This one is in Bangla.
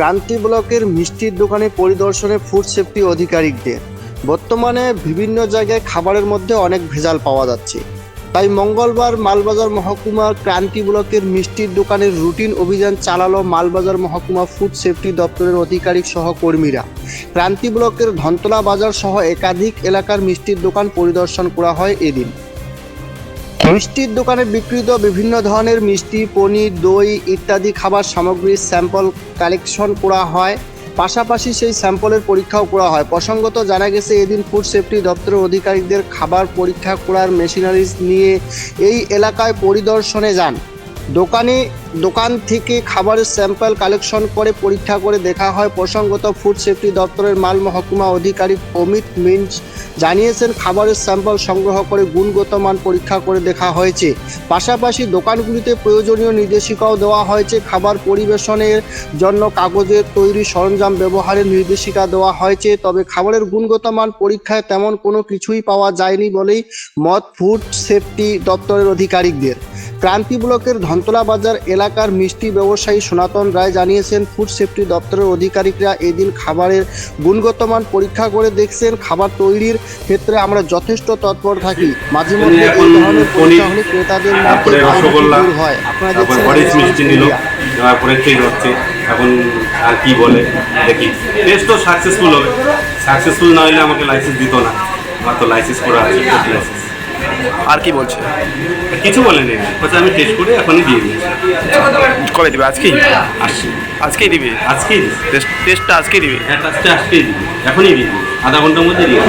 ক্রান্তি ব্লকের মিষ্টির দোকানে পরিদর্শনে ফুড সেফটি অধিকারিকদের। বর্তমানে বিভিন্ন জায়গায় খাবারের মধ্যে অনেক ভেজাল পাওয়া যাচ্ছে। তাই মঙ্গলবার মালবাজার মহকুমার ক্রান্তি ব্লকের মিষ্টির দোকানের রুটিন অভিযান চালালো মালবাজার মহকুমা ফুড সেফটি দপ্তরের আধিকারিক সহ কর্মীরা। ক্রান্তি ব্লকের ধনতলা বাজার সহ একাধিক এলাকার মিষ্টির দোকান পরিদর্শন করা হয় এদিন। মিষ্টির দোকানে বিক্রিত বিভিন্ন ধরনের মিষ্টি, পনির, দই ইত্যাদি খাবার সামগ্রীর স্যাম্পল কালেকশন করা হয়। পাশাপাশি সেই স্যাম্পলের পরীক্ষাও করা হয়। প্রসঙ্গত জানা গেছে, এদিন ফুড সেফটি দপ্তরের অধিকারীদের খাবার পরীক্ষা করার মেশিনারিজ নিয়ে এই এলাকায় পরিদর্শনে যান। দোকানে, দোকান থেকে খাবারের স্যাম্পল কালেকশন করে পরীক্ষা করে দেখা হয়। প্রসঙ্গত ফুড সেফটি দপ্তরের মাল মহকুমা অধিকারী অমিত মিন্স জানিয়েছেন, খাবারের স্যাম্পল সংগ্রহ করে গুণগত মান পরীক্ষা করে দেখা হয়েছে। পাশাপাশি দোকানগুলিতে প্রয়োজনীয় নির্দেশিকাও দেওয়া হয়েছে। খাবার পরিবেশনের জন্য কাগজের তৈরি সরঞ্জাম ব্যবহারের নির্দেশিকা দেওয়া হয়েছে। তবে খাবারের গুণগত মান পরীক্ষায় তেমন কোনো কিছুই পাওয়া যায়নি বলেই মত ফুড সেফটি দপ্তরের আধিকারিকদের ক্রান্তি ব্লকের ধনতলা বাজার এলাকার মিষ্টি ব্যবসায়ী সনাতন রায় জানিয়েছেন ফুড সেফটি দপ্তরের আধিকারিকরা এদিন খাবারের গুণগত মান পরীক্ষা করে দেখছেন। খাবার তৈরির ক্ষেত্রে আমরা যথেষ্ট তৎপর থাকি। মাঝে মধ্যে এই ধরনের পরীক্ষা হলে ক্রেতাদের মধ্যে রসগোল্লা দূর হয়। আপনারা দেখছেন এখন আর কি বলে? দেখি। টেস্ট তো সাকসেসফুল হবে। সাকসেসফুল না হলে আমাকে লাইসেন্স দিত না। আমার তো লাইসেন্স করা আছে লাইসেন্স আর কি বলছে? কিছু বলেনি। বলছে আমি টেস্ট করে এখনই দিয়ে দিয়েছি কবে দিবে? আজকেই? আসছি। আজকেই দিবে? আজকেই টেস্ট টেস্টটা আজকেই দিবে? হ্যাঁ টেস্টটা আজকেই দিবি। এখনই দিবি। আধা ঘণ্টার মধ্যে দিয়ে।